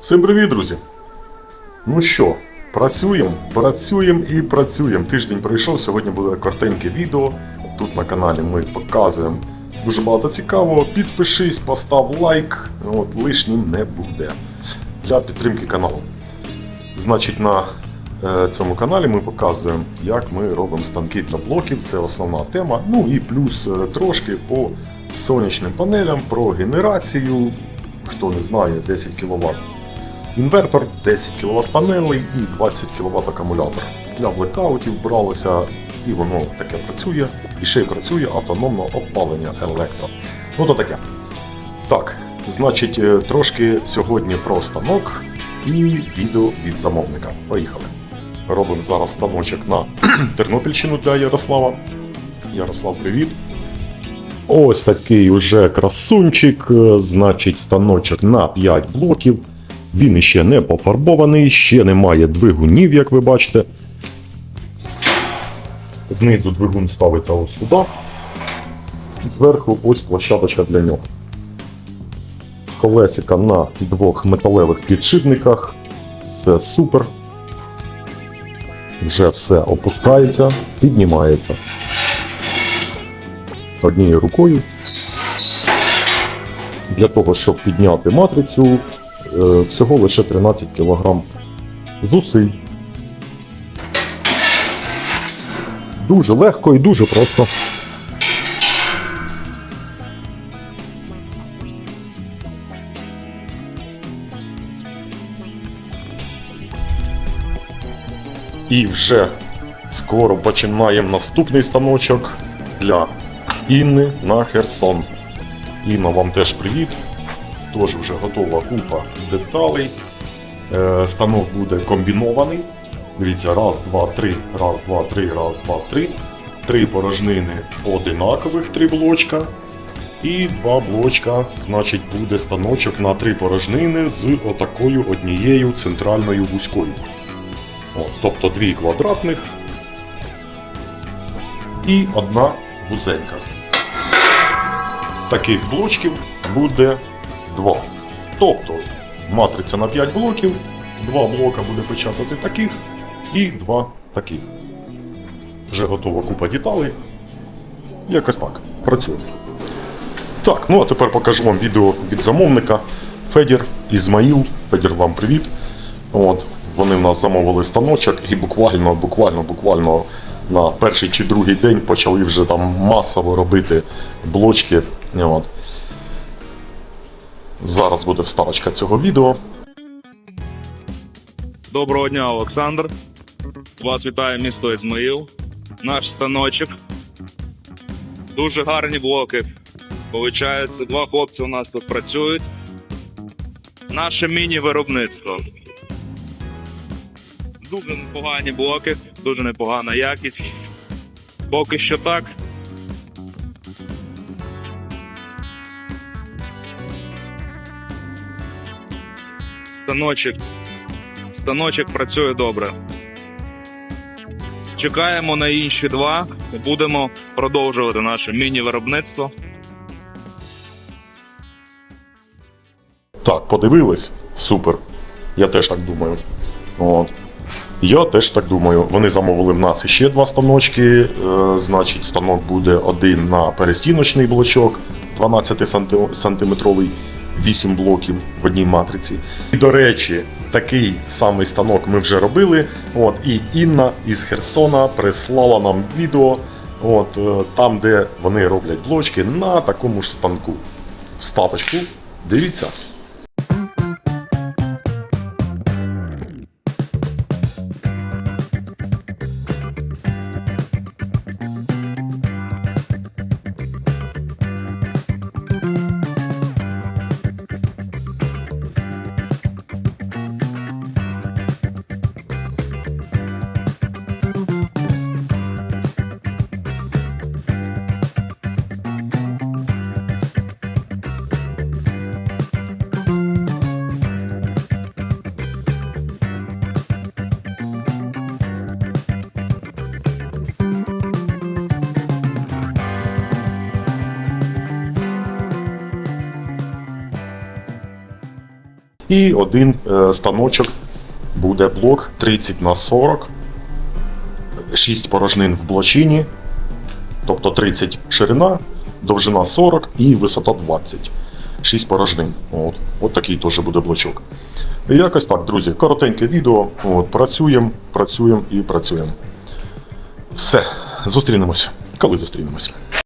Всім привіт, друзі! Ну що, працюємо, працюємо і працюємо. Тиждень пройшов, сьогодні буде коротеньке відео. Тут на каналі ми показуємо дуже багато цікавого. Підпишись, постав лайк, от, лишнім не буде для підтримки каналу. Значить, на е, цьому каналі ми показуємо, як ми робимо станки для блоків. Це основна тема. Ну і плюс е, трошки по сонячним панелям, про генерацію. Хто не знає, 10 кВт інвертор, 10 кВт панелей і 20 кВт акумулятор. Для блекаутів бралося і воно таке працює, і ще й працює автономне опалення електро. Ну то таке. Так, значить, е, трошки сьогодні про станок і відео від замовника. Поїхали. Робимо зараз станочок на Тернопільщину для Ярослава. Ярослав, привіт. Ось такий уже красунчик, е, значить, станочок на 5 блоків. Він іще не пофарбований, ще немає двигунів, як ви бачите. Знизу двигун ставиться ось сюди. Зверху ось площадочка для нього. Колесика на двох металевих підшипниках. Все супер. Вже все опускається, піднімається. Однією рукою. Для того, щоб підняти матрицю, всього лише 13 кг зусиль. Дуже легко і дуже просто. І вже скоро починаємо наступний станочок для Інни на Херсон. Інна, вам теж привіт. Теж вже готова купа деталей. Е, станок буде комбінований. Дивіться, раз, два, три, раз, два, три, раз, два, три. Три порожнини одинакових, три блочка. І два блочка, значить, буде станочок на три порожнини з отакою однією центральною вузькою. О, тобто дві квадратних і одна вузенька. Таких блочків буде два. Тобто матриця на 5 блоків, два блока буде печатати таких і два таких. Вже готова купа деталей. Якось так. Працює. Так, ну а тепер покажу вам відео від замовника. Федір Ізмаїл. Федір, вам привіт. От, вони в нас замовили станочок і буквально, буквально, буквально на перший чи другий день почали вже там масово робити блочки. От. Зараз буде вставочка цього відео. Доброго дня, Олександр. Вас вітає місто Ізмаїл. Наш станочок. Дуже гарні блоки. Получається, два хлопці у нас тут працюють. Наше міні-виробництво. Дуже непогані блоки, дуже непогана якість. Поки що так. Станочок Станочок працює добре. Чекаємо на інші два. Будемо продовжувати наше міні-виробництво. Так, подивились? Супер. Я теж так думаю. От. Я теж так думаю. Вони замовили в нас ще два станочки. Е, значить, станок буде один на перестіночний блочок 12 сантиметровий, 8 блоків в одній матриці. І до речі, такий самий станок ми вже робили. От, і Інна із Херсона прислала нам відео, от, е, там, де вони роблять блочки на такому ж станку. Вставочку. Дивіться. І один е, станочок буде блок 30 на 40, 6 порожнин в блочині, тобто 30 ширина, довжина 40 і висота 20. 6 порожнин. От, от такий теж буде блочок. Якось так, друзі, коротеньке відео. От, працюємо, працюємо і працюємо. Все, зустрінемось. Коли зустрінемось?